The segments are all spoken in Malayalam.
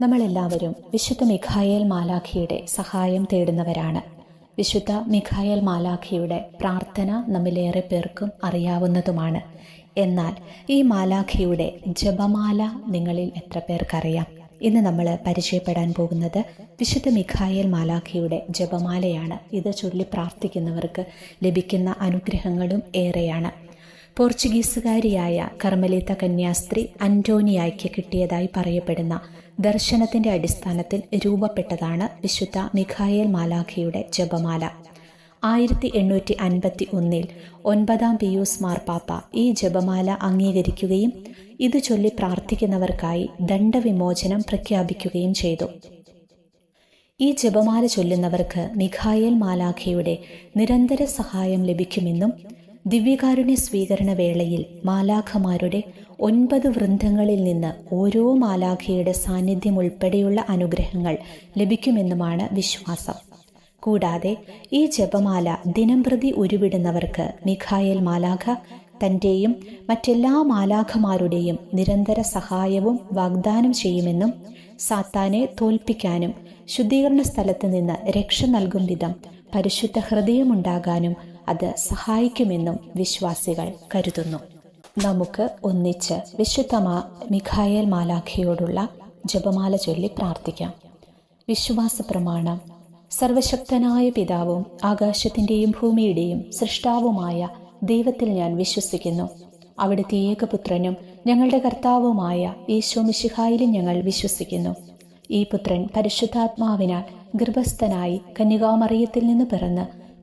നമ്മളെല്ലാവരും വിശുദ്ധ മിഖായേൽ മാലാഖിയുടെ സഹായം തേടുന്നവരാണ്. വിശുദ്ധ മിഖായേൽ മാലാഖിയുടെ പ്രാർത്ഥന നമ്മിലേറെ പേർക്കും അറിയാവുന്നതുമാണ്. എന്നാൽ ഈ മാലാഖിയുടെ ജപമാല നിങ്ങളിൽ എത്ര പേർക്കറിയാം? ഇന്ന് നമ്മൾ പരിചയപ്പെടാൻ പോകുന്നത് വിശുദ്ധ മിഖായേൽ മാലാഖിയുടെ ജപമാലയാണ്. ഇത് ചൊല്ലി പ്രാർത്ഥിക്കുന്നവർക്ക് ലഭിക്കുന്ന അനുഗ്രഹങ്ങളും ഏറെയാണ്. പോർച്ചുഗീസുകാരിയായ കർമ്മലീത കന്യാസ്ത്രീ അന്റോണിയായ്ക്ക് കിട്ടിയതായി പറയപ്പെടുന്ന ദർശനത്തിന്റെ അടിസ്ഥാനത്തിൽ രൂപപ്പെട്ടതാണ് വിശുദ്ധ മിഖായേൽ മാലാഖയുടെ ജപമാല. ആയിരത്തി എണ്ണൂറ്റി അൻപത്തി ഒന്നിൽ ഒൻപതാം പിയൂസ് മാർപ്പാപ്പ ഈ ജപമാല അംഗീകരിക്കുകയും ഇത് ചൊല്ലി പ്രാർത്ഥിക്കുന്നവർക്കായി ദണ്ഡവിമോചനം പ്രഖ്യാപിക്കുകയും ചെയ്തു. ഈ ജപമാല ചൊല്ലുന്നവർക്ക് മിഖായേൽ മാലാഖയുടെ നിരന്തര സഹായം ലഭിക്കുമെന്നും ദിവ്യകാരുണ്യ സ്വീകരണ വേളയിൽ മാലാഖമാരുടെ ഒൻപത് വൃന്ദങ്ങളിൽ നിന്ന് ഓരോ മാലാഖയുടെ സാന്നിധ്യം ഉൾപ്പെടെയുള്ള അനുഗ്രഹങ്ങൾ ലഭിക്കുമെന്നുമാണ് വിശ്വാസം. കൂടാതെ ഈ ജപമാല ദിനംപ്രതി ഉരുവിടുന്നവർക്ക് മിഖായേൽ മാലാഖ തന്റെയും മറ്റെല്ലാ മാലാഖമാരുടെയും നിരന്തര സഹായവും വാഗ്ദാനം ചെയ്യുമെന്നും സാത്താനെ തോൽപ്പിക്കാനും ശുദ്ധീകരണ സ്ഥലത്ത് നിന്ന് രക്ഷ നൽകും വിധം പരിശുദ്ധ ഹൃദയമുണ്ടാകാനും അത് സഹായിക്കുമെന്നും വിശ്വാസികൾ കരുതുന്നു. നമുക്ക് ഒന്നിച്ച് വിശുദ്ധമാ മിഖായേൽ മാലാഖയോടുള്ള ജപമാല ചൊല്ലി പ്രാർത്ഥിക്കാം. വിശ്വാസ പ്രമാണം സർവശക്തനായ പിതാവും ആകാശത്തിന്റെയും ഭൂമിയുടെയും സൃഷ്ടാവുമായ ദൈവത്തിൽ ഞാൻ വിശ്വസിക്കുന്നു. അവിടുത്തെ ഏകപുത്രനും ഞങ്ങളുടെ കർത്താവുമായ ഈശോ മിശിഹായിലും ഞങ്ങൾ വിശ്വസിക്കുന്നു. ഈ പുത്രൻ പരിശുദ്ധാത്മാവിനാൽ ഗർഭസ്ഥനായി കന്യകാമറിയത്തിൽ നിന്ന് പിറന്ന്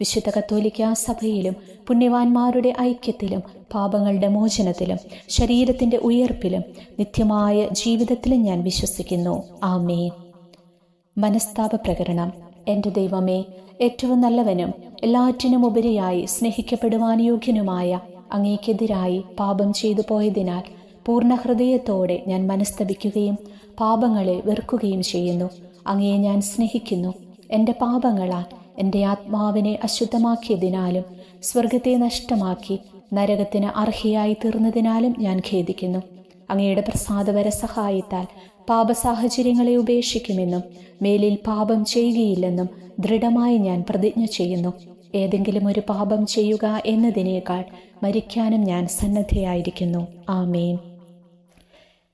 വിശുദ്ധ കത്തോലിക്ക സഭയിലും പുണ്യവാന്മാരുടെ ഐക്യത്തിലും പാപങ്ങളുടെ മോചനത്തിലും ശരീരത്തിന്റെ ഉയർപ്പിലും നിത്യമായ ജീവിതത്തിലും ഞാൻ വിശ്വസിക്കുന്നു. ആമേ മനസ്താപ പ്രകരണം എന്റെ ദൈവമേ ഏറ്റവും നല്ലവനും എല്ലാറ്റിനും ഉപരിയായി സ്നേഹിക്കപ്പെടുവാൻ യോഗ്യനുമായ അങ്ങേക്കെതിരായി പാപം ചെയ്തു പോയതിനാൽ പൂർണ ഹൃദയത്തോടെ ഞാൻ മനസ്തപിക്കുകയും പാപങ്ങളെ വെറുക്കുകയും ചെയ്യുന്നു. അങ്ങയെ ഞാൻ സ്നേഹിക്കുന്നു. എന്റെ പാപങ്ങളാൽ എന്റെ ആത്മാവിനെ അശുദ്ധമാക്കിയതിനാലും സ്വർഗത്തെ നഷ്ടമാക്കി നരകത്തിന് അർഹയായി തീർന്നതിനാലും ഞാൻ ഖേദിക്കുന്നു. അങ്ങയുടെ പ്രസാദവര സഹായത്താൽ പാപസാഹചര്യങ്ങളെ ഉപേക്ഷിക്കുമെന്നും മേലിൽ പാപം ചെയ്യുകയില്ലെന്നും ദൃഢമായി ഞാൻ പ്രതിജ്ഞ ചെയ്യുന്നു. ഏതെങ്കിലും ഒരു പാപം ചെയ്യുക എന്നതിനേക്കാൾ മരിക്കാനും ഞാൻ സന്നദ്ധയായിരിക്കുന്നു. ആമേൻ.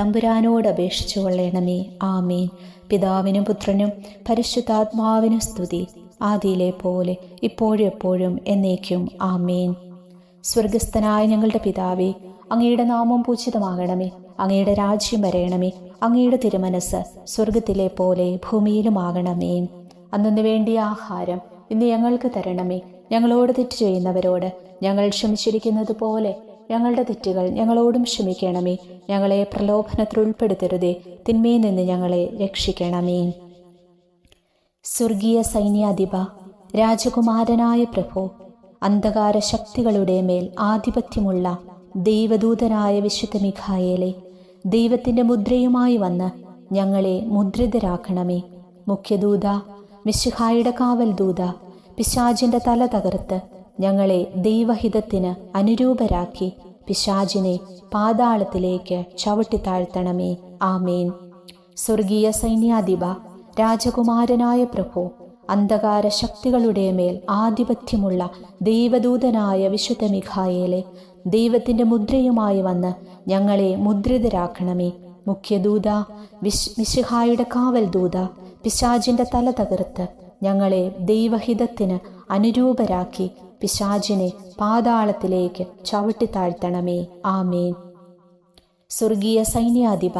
തമ്പുരാനോട് അപേക്ഷിച്ചു കൊള്ളണമേ. ആമേൻ. പിതാവിനും പുത്രനും പരിശുദ്ധാത്മാവിനും സ്തുതി. ആദിയിലെ പോലെ ഇപ്പോഴും എപ്പോഴും എന്നേക്കും. ആമേൻ. സ്വർഗസ്ഥനായ ഞങ്ങളുടെ പിതാവേ അങ്ങയുടെ നാമം പൂജിതമാകണമേ. അങ്ങയുടെ രാജ്യം വരയണമേ അങ്ങയുടെ തിരുമനസ് സ്വർഗത്തിലെ പോലെ ഭൂമിയിലുമാകണമേ. അന്നു വേണ്ടിയ ആഹാരം ഇന്ന് ഞങ്ങൾക്ക് തരണമേ. ഞങ്ങളോട് തെറ്റ് ചെയ്യുന്നവരോട് ഞങ്ങൾ ക്ഷമിച്ചിരിക്കുന്നത് പോലെ ഞങ്ങളുടെ തെറ്റുകൾ ഞങ്ങളോടും ക്ഷമിക്കണമേ. ഞങ്ങളെ പ്രലോഭനത്തിൽ ഉൾപ്പെടുത്തരുതേ. തിന്മയിൽ നിന്ന് ഞങ്ങളെ രക്ഷിക്കണമേ. സ്വർഗീയ സൈന്യാധിപ രാജകുമാരനായ പ്രഭു അന്ധകാര ശക്തികളുടെ മേൽ ആധിപത്യമുള്ള ദൈവദൂതനായ വിശുദ്ധ മിഖായേലെ ദൈവത്തിന്റെ മുദ്രയുമായി വന്ന് ഞങ്ങളെ മുദ്രിതരാക്കണമേ. മുഖ്യദൂത മിശിഹായുടെ കാവൽ ദൂത പിശാജിന്റെ തല തകർത്ത് ഞങ്ങളെ ദൈവഹിതത്തിന് അനുരൂപരാക്കി പിശാചിനെ പാതാളത്തിലേക്ക് ചവിട്ടിത്താഴ്ത്തണമേ ആമേൻ. സ്വർഗീയ സൈന്യാധിപ രാജകുമാരനായ പ്രഭു അന്ധകാര ശക്തികളുടെ മേൽ ആധിപത്യമുള്ള ദൈവദൂതനായ വിശുദ്ധ മിഖായേലെ ദൈവത്തിന്റെ മുദ്രയുമായി വന്ന് ഞങ്ങളെ മുദ്രിതരാക്കണമേ. മുഖ്യദൂത വിശ് മിശിഹായുടെ കാവൽ ദൂത പിശാജിന്റെ തല തകർത്ത് ഞങ്ങളെ ദൈവഹിതത്തിന് അനുരൂപരാക്കി പിശാജിനെ പാതാളത്തിലേക്ക് ചവിട്ടി താഴ്ത്തണമേ ആമേൻ. സ്വർഗീയ സൈന്യാധിപ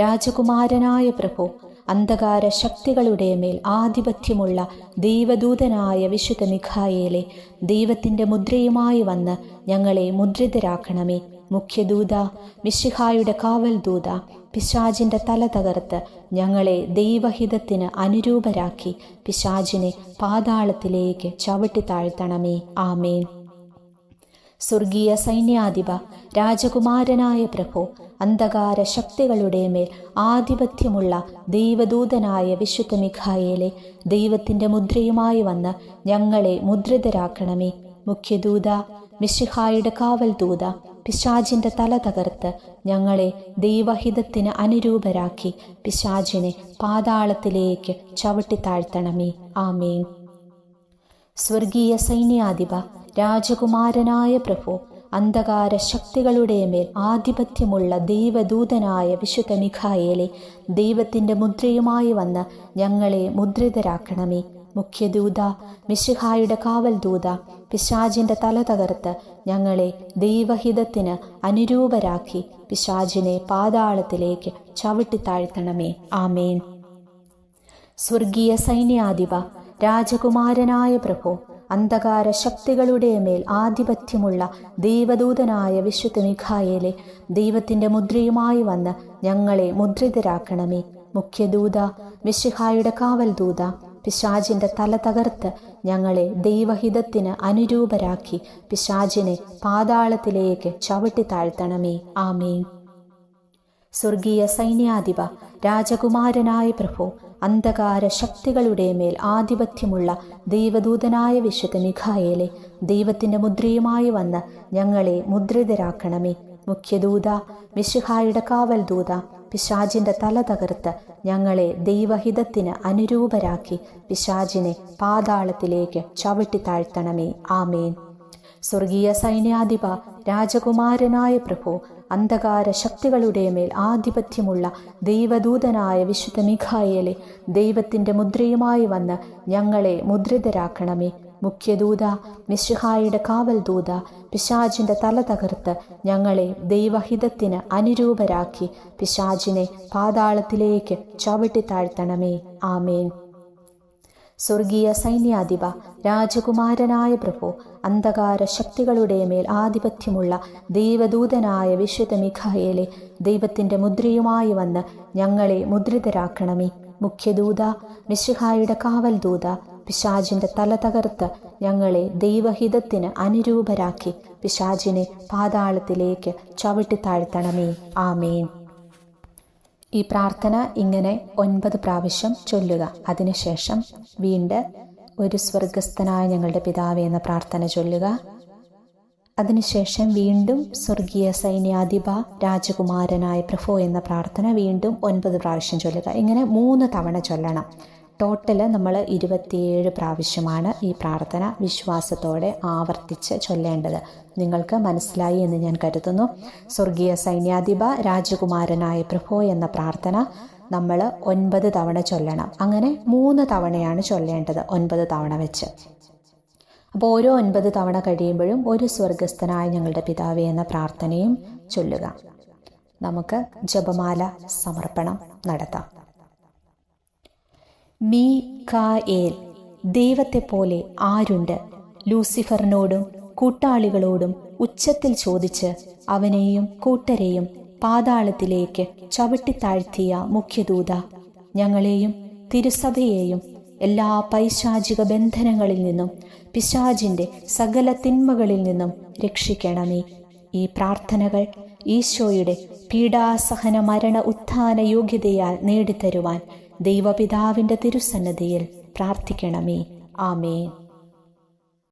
രാജകുമാരനായ പ്രഭു അന്ധകാര ശക്തികളുടെ മേൽ ആധിപത്യമുള്ള ദൈവദൂതനായ വിശുദ്ധ മിഖായേലെ ദൈവത്തിന്റെ മുദ്രയുമായി വന്ന് ഞങ്ങളെ മുദ്രിതരാക്കണമേ. മുഖ്യദൂത മിശിഹായുടെ കാവൽ ദൂത പിശാജിന്റെ തല തകർത്ത് ഞങ്ങളെ ദൈവഹിതത്തിന് അനുരൂപരാക്കി. പിശാജിനെ പാതാളത്തിലേക്ക് ചവിട്ടി താഴ്ത്തണമേ. ആമേൻ. സ്വർഗീയ സൈന്യാധിപ രാജകുമാരനായ പ്രഭു അന്ധകാര ശക്തികളുടെ മേൽ ആധിപത്യമുള്ള ദൈവദൂതനായ വിശുദ്ധ മിഖായേലെ ദൈവത്തിന്റെ മുദ്രയുമായി വന്ന് ഞങ്ങളെ മുദ്രിതരാക്കണമേ. മുഖ്യദൂത മിശിഹായുടെ കാവൽ ദൂത പിശാജിന്റെ തല തകർത്ത് ഞങ്ങളെ ദൈവഹിതത്തിന് അനുരൂപരാക്കി പിശാജിനെ പാതാളത്തിലേക്ക് ചവിട്ടിത്താഴ്ത്തണമേ ആമേൻ. സ്വർഗീയ സൈന്യാധിപ രാജകുമാരനായ പ്രഭു അന്ധകാര ശക്തികളുടെ മേൽ ആധിപത്യമുള്ള ദൈവദൂതനായ വിശുദ്ധ മിഖായേലെ ദൈവത്തിന്റെ മുദ്രയുമായി വന്ന് ഞങ്ങളെ മുദ്രിതരാക്കണമേ. മുഖ്യദൂത മിശിഹായുടെ കാവൽ ദൂത പിശാജിന്റെ തല തകർത്ത് ഞങ്ങളെ ദൈവഹിതത്തിന് അനുരൂപരാക്കി പിശാജിനെ പാതാളത്തിലേക്ക് ചവിട്ടിത്താഴ്ത്തണമേ ആമേൻ. സ്വർഗീയ സൈന്യാധിപ രാജകുമാരനായ പ്രഭു അന്ധകാര ശക്തികളുടെ മേൽ ആധിപത്യമുള്ള ദൈവദൂതനായ വിശുദ്ധ മിഖായേലെ ദൈവത്തിന്റെ മുദ്രയുമായി വന്ന് ഞങ്ങളെ മുദ്രിതരാക്കണമേ. മുഖ്യദൂത മിശിഹായുടെ കാവൽ ദൂത പിശാജിന്റെ തല തകർത്ത് ഞങ്ങളെ ദൈവഹിതത്തിന് അനുരൂപരാക്കി. പിശാജിനെ പാതാളത്തിലേക്ക് ചവിട്ടി താഴ്ത്തണമേ. ആമേൻ. സ്വർഗീയ സൈന്യാധിപ രാജകുമാരനായ പ്രഭു അന്ധകാര ശക്തികളുടെ മേൽ ആധിപത്യമുള്ള ദൈവദൂതനായ വിശുദ്ധ മിഖായേലെ ദൈവത്തിന്റെ മുദ്രയുമായി വന്ന് ഞങ്ങളെ മുദ്രിതരാക്കണമേ. മുഖ്യദൂത മിശിഹായുടെ കാവൽ ദൂത പിശാജിന്റെ തല തകർത്ത് ഞങ്ങളെ ദൈവഹിതത്തിന് അനുരൂപരാക്കി പിശാചിനെ പാതാളത്തിലേക്ക് ചവിട്ടി താഴ്ത്തണമേ. ആമേൻ. സ്വർഗീയ സൈന്യാധിപ രാജകുമാരനായ പ്രഭു അന്ധകാര ശക്തികളുടെ മേൽ ആധിപത്യമുള്ള ദൈവദൂതനായ വിശുദ്ധ മിഖായേലെ ദൈവത്തിന്റെ മുദ്രയുമായി വന്ന് ഞങ്ങളെ മുദ്രിതരാക്കണമേ. മുഖ്യദൂത മിശുഹായുടെ കാവൽ ദൂത പിശാജിന്റെ തല തകർത്ത് ഞങ്ങളെ ദൈവഹിതത്തിന് അനുരൂപരാക്കി പിശാജിനെ പാതാളത്തിലേക്ക് ചവിട്ടി താഴ്ത്തണമേ. ആമേൻ. സ്വർഗീയ സൈന്യാധിപ രാജകുമാരനായ പ്രഭു അന്ധകാര ശക്തികളുടെ മേൽ ആധിപത്യമുള്ള ദൈവദൂതനായ വിശുദ്ധ മിഖായേലെ ദൈവത്തിന്റെ മുദ്രയുമായി വന്ന് ഞങ്ങളെ മുദ്രിതരാക്കണമേ. മുഖ്യദൂത മിശിഹായുടെ കാവൽ ദൂത പിശാജിന്റെ തല തകർത്ത് ഞങ്ങളെ ദൈവഹിതത്തിന് അനുരൂപരാക്കി. പിശാജിനെ പാതാളത്തിലേക്ക് ചവിട്ടിത്താഴ്ത്തണമേ ആമേൻ. ഈ പ്രാർത്ഥന ഇങ്ങനെ ഒൻപത് പ്രാവശ്യം ചൊല്ലുക. അതിനുശേഷം വീണ്ടും ഒരു സ്വർഗസ്ഥനായ ഞങ്ങളുടെ പിതാവേ എന്ന പ്രാർത്ഥന ചൊല്ലുക. അതിനുശേഷം വീണ്ടും സ്വർഗീയ സൈന്യാധിപ രാജകുമാരനായ പ്രഫോ എന്ന പ്രാർത്ഥന വീണ്ടും ഒൻപത് പ്രാവശ്യം ചൊല്ലുക. ഇങ്ങനെ മൂന്ന് തവണ ചൊല്ലണം. ടോട്ടൽ നമ്മൾ ഇരുപത്തിയേഴ് പ്രാവശ്യമാണ് ഈ പ്രാർത്ഥന വിശ്വാസത്തോടെ ആവർത്തിച്ച് ചൊല്ലേണ്ടത്. നിങ്ങൾക്ക് മനസ്സിലായി എന്ന് ഞാൻ കരുതുന്നു. സ്വർഗീയ സൈന്യാധിപ രാജകുമാരനായ പ്രഭോ എന്ന പ്രാർത്ഥന നമ്മൾ ഒൻപത് തവണ ചൊല്ലണം. അങ്ങനെ മൂന്ന് തവണയാണ് ചൊല്ലേണ്ടത് ഒൻപത് തവണ വെച്ച്. അപ്പോൾ ഓരോ ഒൻപത് തവണ കഴിയുമ്പോഴും ഒരു സ്വർഗസ്ഥനായ ഞങ്ങളുടെ പിതാവേ എന്ന പ്രാർത്ഥനയും ചൊല്ലുക. നമുക്ക് ജപമാല സമർപ്പണം നടത്താം. മീ കായേൽ ഏൽ പോലെ ആരുണ്ട്? ലൂസിഫറിനോടും കൂട്ടാളികളോടും ഉച്ചത്തിൽ ചോദിച്ച് അവനെയും കൂട്ടരെയും പാതാളത്തിലേക്ക് ചവിട്ടിത്താഴ്ത്തിയ മുഖ്യദൂത ഞങ്ങളെയും തിരുസഭയെയും എല്ലാ പൈശാചിക ബന്ധനങ്ങളിൽ നിന്നും പിശാജിന്റെ സകല തിന്മകളിൽ നിന്നും രക്ഷിക്കണമേ. ഈ പ്രാർത്ഥനകൾ ഈശോയുടെ പീഡാസഹന മരണ ഉത്ഥാന യോഗ്യതയാൽ നേടിത്തരുവാൻ ദൈവപിതാവിന്റെ തിരുസന്നതിയിൽ പ്രാർത്ഥിക്കണമേ. ആമേൻ.